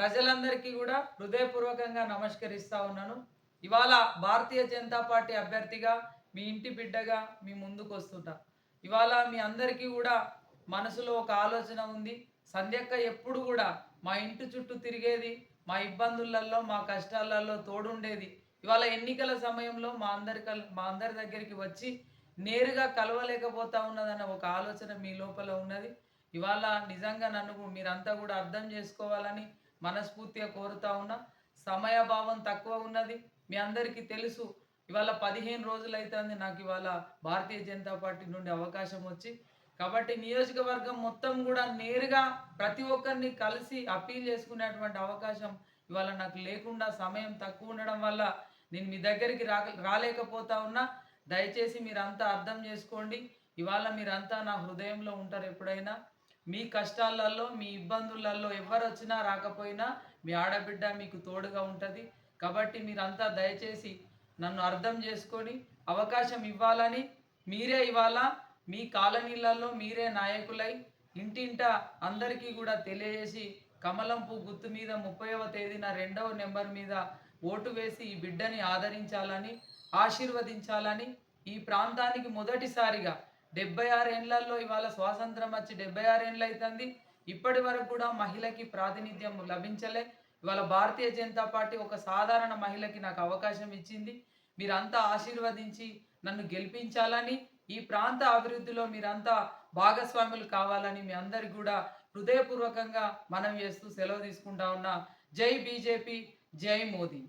ప్రజలందరికీ కూడా హృదయపూర్వకంగా నమస్కరిస్తా ఉన్నాను. ఇవాళ భారతీయ జనతా పార్టీ అభ్యర్థిగా మీ ఇంటి బిడ్డగా మీ ముందుకు వస్తుంటా. ఇవాళ మీ అందరికీ కూడా మనసులో ఒక ఆలోచన ఉంది. సంధ్యక్క ఎప్పుడు కూడా మా ఇంటి చుట్టూ తిరిగేది మా ఇబ్బందులలో మా కష్టాలలో తోడుండేది. ఇవాళ ఎన్నికల సమయంలో మా అందరి కల్ మా అందరి దగ్గరికి వచ్చి నేరుగా కలవలేకపోతా ఉన్నదన్న ఒక ఆలోచన మీ లోపల ఉన్నది. ఇవాళ నిజంగా నన్ను మీరంతా కూడా అర్థం చేసుకోవాలని మనస్ఫూర్తిగా కోరుతా ఉన్నా. సమయభావం తక్కువ ఉన్నది. మీ అందరికీ తెలుసు ఇవాళ పదిహేను రోజులు అవుతుంది నాకు ఇవాళ భారతీయ జనతా పార్టీ నుండి అవకాశం వచ్చి. కాబట్టి నియోజకవర్గం మొత్తం కూడా నేరుగా ప్రతి ఒక్కరిని కలిసి అప్పీల్ చేసుకునేటువంటి అవకాశం ఇవాళ నాకు లేకుండా సమయం తక్కువ ఉండడం వల్ల నేను మీ దగ్గరికి రా రాలేకపోతా ఉన్నా. దయచేసి మీరంతా అర్థం చేసుకోండి. ఇవాళ మీరంతా నా హృదయంలో ఉంటారు ఎప్పుడైనా. మీ కష్టాలలో మీ ఇబ్బందులలో ఎవరు వచ్చినా రాకపోయినా మీ ఆడబిడ్డ మీకు తోడుగా ఉంటుంది. కాబట్టి మీరంతా దయచేసి నన్ను అర్థం చేసుకొని అవకాశం ఇవ్వాలని మీరే ఇవాళ మీ కాలనీలలో మీరే నాయకులై ఇంటింట అందరికీ కూడా తెలియజేసి కమలం పువ్వు గుర్తు మీద ముప్పైవ తేదీన రెండవ నెంబర్ మీద ఓటు వేసి ఈ బిడ్డని ఆదరించాలని ఆశీర్వదించాలని ఈ ప్రాంతానికి మొదటిసారిగా డెబ్బై ఆరు ఏండ్లలో ఇవాళ స్వాతంత్రం వచ్చి డెబ్బై ఆరు ఏళ్ళు అవుతుంది ఇప్పటి వరకు కూడా మహిళకి ప్రాతినిధ్యం లభించలే. ఇవాళ భారతీయ జనతా పార్టీ ఒక సాధారణ మహిళకి నాకు అవకాశం ఇచ్చింది. మీరంతా ఆశీర్వదించి నన్ను గెలిపించాలని ఈ ప్రాంత అభివృద్ధిలో మీరంతా భాగస్వాములు కావాలని మీ అందరికి కూడా హృదయపూర్వకంగా మనం చేస్తూ సెలవు తీసుకుంటా ఉన్నా. జై బీజేపీ జై మోదీ.